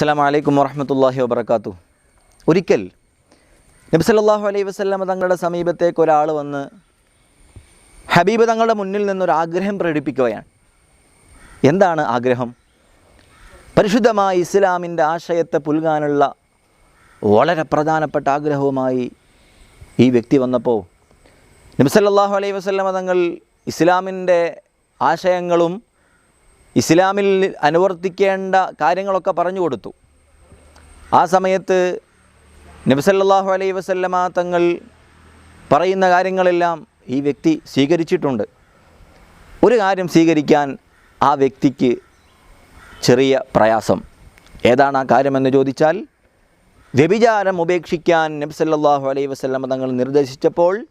അസ്സാം വലൈക്കും വറഹമത്തല്ലാഹി വബർക്കാത്തു ഒരിക്കൽ നബി സല്ലല്ലാഹു അലൈഹി വസല്ലമ തങ്ങളുടെ സമീപത്തേക്ക് ഒരാൾ വന്ന് ഹബീബ് തങ്ങളുടെ മുന്നിൽ നിന്നൊരാഗ്രഹം പ്രകടിപ്പിക്കുകയാണ്. എന്താണ് ആഗ്രഹം? പരിശുദ്ധമായ ഇസ്ലാമിന്റെ ആശയത്തെ പുൽകാനുള്ള വളരെ പ്രധാനപ്പെട്ട ആഗ്രഹവുമായി ഈ വ്യക്തി വന്നപ്പോൾ നബി സല്ലല്ലാഹു അലൈഹി വസ്ലമ തങ്ങൾ ഇസ്ലാമിന്റെ ആശയങ്ങളും ഇസ്ലാമിൽ അനുവർത്തിക്കേണ്ട കാര്യങ്ങളൊക്കെ പറഞ്ഞു കൊടുത്തു. ആ സമയത്ത് നബി അലൈ വസല്ലമ തങ്ങൾ പറയുന്ന കാര്യങ്ങളെല്ലാം ഈ വ്യക്തി സ്വീകരിച്ചിട്ടുണ്ട്. ഒരു കാര്യം സ്വീകരിക്കാൻ ആ വ്യക്തിക്ക് ചെറിയ പ്രയാസം. ഏതാണ് ആ കാര്യമെന്ന് ചോദിച്ചാൽ വ്യഭിചാരം ഉപേക്ഷിക്കാൻ നബ്സല്ലാഹു അലൈ വസല്ലമ തങ്ങൾ നിർദ്ദേശിച്ചപ്പോൾ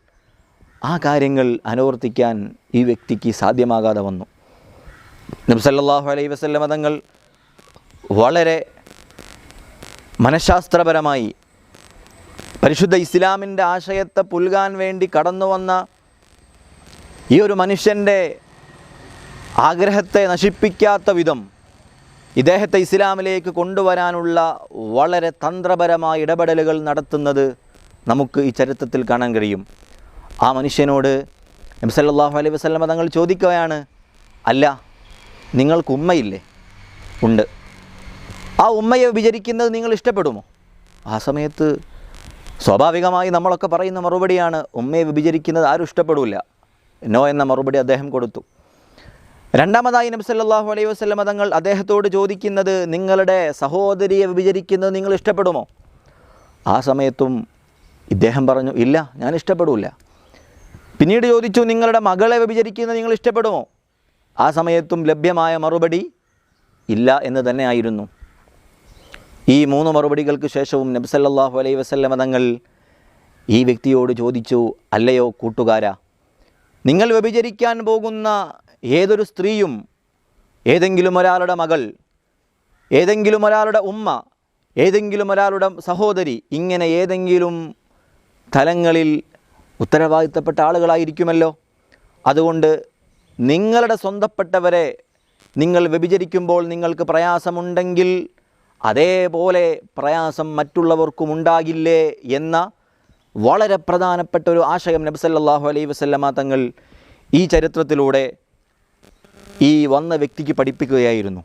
ആ കാര്യങ്ങൾ അനുവർത്തിക്കാൻ ഈ വ്യക്തിക്ക് സാധ്യമാകാതെ വന്നു. നബി സല്ലല്ലാഹു അലൈഹി വസല്ലമ തങ്ങൾ വളരെ മനഃശാസ്ത്രപരമായി പരിശുദ്ധ ഇസ്ലാമിന്റെ ആശയത്തെ പുൽകാൻ വേണ്ടി കടന്നു വന്ന ഈ ഒരു മനുഷ്യന്റെ ആഗ്രഹത്തെ നശിപ്പിക്കാത്ത വിധം ഇദ്ദേഹത്തെ ഇസ്ലാമിലേക്ക് കൊണ്ടുവരാനുള്ള വളരെ തന്ത്രപരമായ ഇടപെടലുകൾ നടത്തുന്നത് നമുക്ക് ഈ ചരിത്രത്തിൽ കാണാൻ കഴിയും. ആ മനുഷ്യനോട് നബി സല്ലല്ലാഹു അലൈഹി വസല്ലമ തങ്ങൾ ചോദിക്കുകയാണ് അല്ല നിങ്ങൾക്ക് ഉമ്മയില്ലേ? ഉണ്ട്. ആ ഉമ്മയെ വിചരിക്കുന്നത് നിങ്ങൾ ഇഷ്ടപ്പെടുമോ? ആ സമയത്ത് സ്വാഭാവികമായി നമ്മളൊക്കെ പറയുന്ന മറുപടിയാണ് ഉമ്മയെ വിഭജിക്കുന്നത് ആരും ഇഷ്ടപ്പെടില്ല നോ എന്ന മറുപടി അദ്ദേഹം കൊടുത്തു. രണ്ടാമതായി നബി സല്ലല്ലാഹു അലൈഹി വസ്ലം തങ്ങൾ അദ്ദേഹത്തോട് ചോദിക്കുന്നത് നിങ്ങളുടെ സഹോദരിയെ വിഭജിക്കുന്നത് നിങ്ങൾ ഇഷ്ടപ്പെടുമോ? ആ സമയത്തും ഇദ്ദേഹം പറഞ്ഞു ഇല്ല ഞാൻ ഇഷ്ടപ്പെടില്ല പിന്നീട് ചോദിച്ചു നിങ്ങളുടെ മകളെ വിഭജിക്കുന്നത് നിങ്ങൾ ഇഷ്ടപ്പെടുമോ? ആ സമയത്തും ലഭ്യമായ മറുപടി ഇല്ല എന്ന് തന്നെയായിരുന്നു ഈ മൂന്ന് മറുപടികൾക്ക് ശേഷവും നബ്സല്ലാഹു അലൈ അലൈഹി വസല്ലമ തങ്ങൾ ഈ വ്യക്തിയോട് ചോദിച്ചു അല്ലയോ കൂട്ടുകാരാ നിങ്ങൾ വ്യഭിചരിക്കാൻ പോകുന്ന ഏതൊരു സ്ത്രീയും ഏതെങ്കിലും ഒരാളുടെ മകൾ ഏതെങ്കിലും ഒരാളുടെ ഉമ്മ ഏതെങ്കിലും ഒരാളുടെ സഹോദരി ഇങ്ങനെ ഏതെങ്കിലും തലങ്ങളിൽ ഉത്തരവാദിത്തപ്പെട്ട ആളുകളായിരിക്കുമല്ലോ? അതുകൊണ്ട് നിങ്ങളുടെ സ്വന്തപ്പെട്ടവരെ നിങ്ങൾ വ്യഭിചരിക്കുമ്പോൾ നിങ്ങൾക്ക് പ്രയാസമുണ്ടെങ്കിൽ അതേപോലെ പ്രയാസം മറ്റുള്ളവർക്കും ഉണ്ടാകില്ലേ എന്ന വളരെ പ്രധാനപ്പെട്ട ഒരു ആശയം നബി അലൈ വസല്ലമ തങ്ങൾ ഈ ചരിത്രത്തിലൂടെ ഈ വന്ന വ്യക്തിക്ക് പഠിപ്പിക്കുകയായിരുന്നു.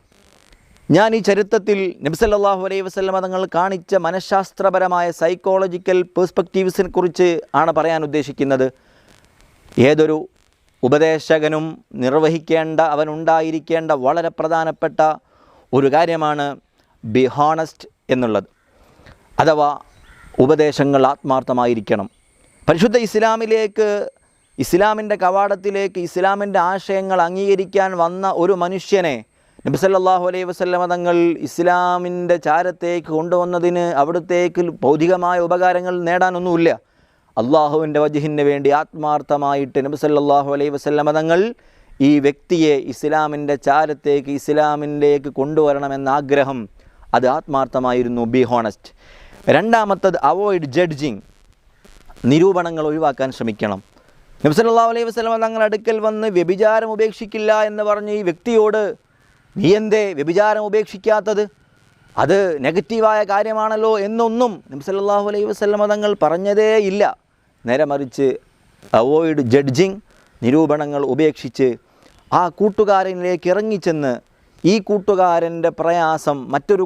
ഞാൻ ഈ ചരിത്രത്തിൽ നബി അലൈ വസല്ലമ തങ്ങൾ കാണിച്ച മനഃശാസ്ത്രപരമായ സൈക്കോളജിക്കൽ പേഴ്സ്പെക്റ്റീവ്സിനെ കുറിച്ച് ആണ് പറയാൻ ഉദ്ദേശിക്കുന്നത്. ഏതൊരു ഉപദേശകനും നിർവഹിക്കേണ്ട അവനുണ്ടായിരിക്കേണ്ട വളരെ പ്രധാനപ്പെട്ട ഒരു കാര്യമാണ് ബി ഹോണസ്റ്റ് എന്നുള്ളത്. അഥവാ ഉപദേശങ്ങൾ ആത്മാർത്ഥമായിരിക്കണം. പരിശുദ്ധ ഇസ്ലാമിലേക്ക് ഇസ്ലാമിന്റെ കവാടത്തിലേക്ക് ഇസ്ലാമിന്റെ ആശയങ്ങൾ അംഗീകരിക്കാൻ വന്ന ഒരു മനുഷ്യനെ നബി സല്ലല്ലാഹു അലൈഹി വസല്ലമ തങ്ങൾ ഇസ്ലാമിന്റെ ചാരത്തേക്ക് കൊണ്ടുവന്നതിന് അവിടത്തേക്ക് ഭൗതികമായ ഉപകാരങ്ങൾ നേടാനൊന്നുമില്ല. അള്ളാഹുവിന്റെ വജഹിന് വേണ്ടി ആത്മാർത്ഥമായിട്ട് നബി സല്ലല്ലാഹു അലൈഹി വസല്ലമ തങ്ങൾ ഈ വ്യക്തിയെ ഇസ്ലാമിന്റെ ചാരത്തേക്ക് ഇസ്ലാമിലേക്ക് കൊണ്ടുവരണമെന്ന ആഗ്രഹം അത് ആത്മാർത്ഥമായിരുന്നു ബി ഹോണസ്റ്റ് രണ്ടാമത്തത് അവോയ്ഡ് ജഡ്ജിങ് നിരൂപണങ്ങൾ ഒഴിവാക്കാൻ ശ്രമിക്കണം. നബി അലൈഹി വസ്ലമ തങ്ങൾ അടുക്കൽ വന്ന് വ്യഭിചാരം ഉപേക്ഷിക്കില്ല എന്ന് പറഞ്ഞ് ഈ വ്യക്തിയോട് നീ എന്തേ വ്യഭിചാരം ഉപേക്ഷിക്കാത്തത്? അത് നെഗറ്റീവായ കാര്യമാണല്ലോ എന്നൊന്നും നബി സല്ലല്ലാഹു അലൈഹി വസ്ലമ തങ്ങൾ പറഞ്ഞതേ ഇല്ല. നേരെ മറിച്ച് അവോയ്ഡ് ജഡ്ജിങ് നിരൂപണങ്ങൾ ഉപേക്ഷിച്ച് ആ കൂട്ടുകാരനിലേക്ക് ഇറങ്ങിച്ചെന്ന് ഈ കൂട്ടുകാരന്റെ പ്രയാസം മറ്റൊരു